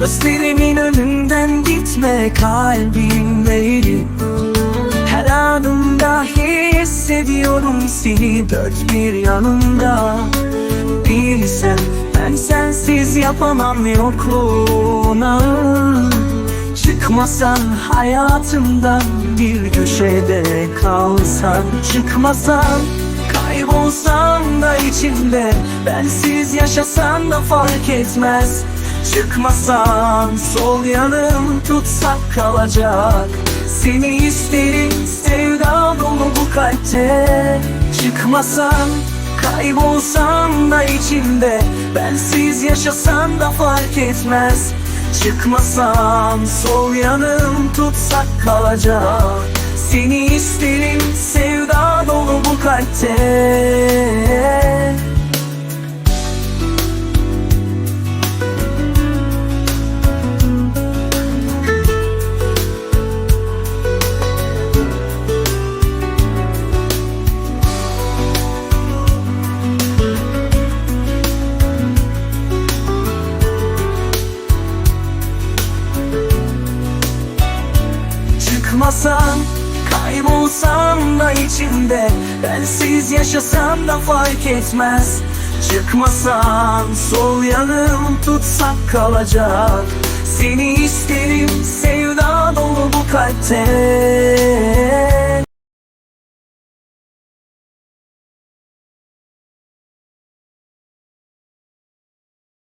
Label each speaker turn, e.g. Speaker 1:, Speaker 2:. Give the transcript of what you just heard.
Speaker 1: Gözlerimin önünden gitme kalbimdeyim Her anımda hissediyorum seni dört bir yanımda. Bilsen ben sensiz yapamam yokluğuna. Çıkmasan hayatımdan bir köşede kalsan. Çıkmasan kaybolsam da içimde Bensiz yaşasan da fark etmez Çıkmasan sol yanım tutsak kalacak. Seni isterim sevda dolu bu kalpte. Çıkmasan kaybolsam da içimde. Bensiz yaşasan da fark etmez. Çıkmasan sol yanım tutsak kalacak. Seni isterim sevda dolu bu kalpte Çıkmasan Kaybolsam da içimde. Bensiz yaşasam da fark etmez. Çıkmasan Sol yanım tutsak kalacak. Seni isterim sevda dolu bu kalpte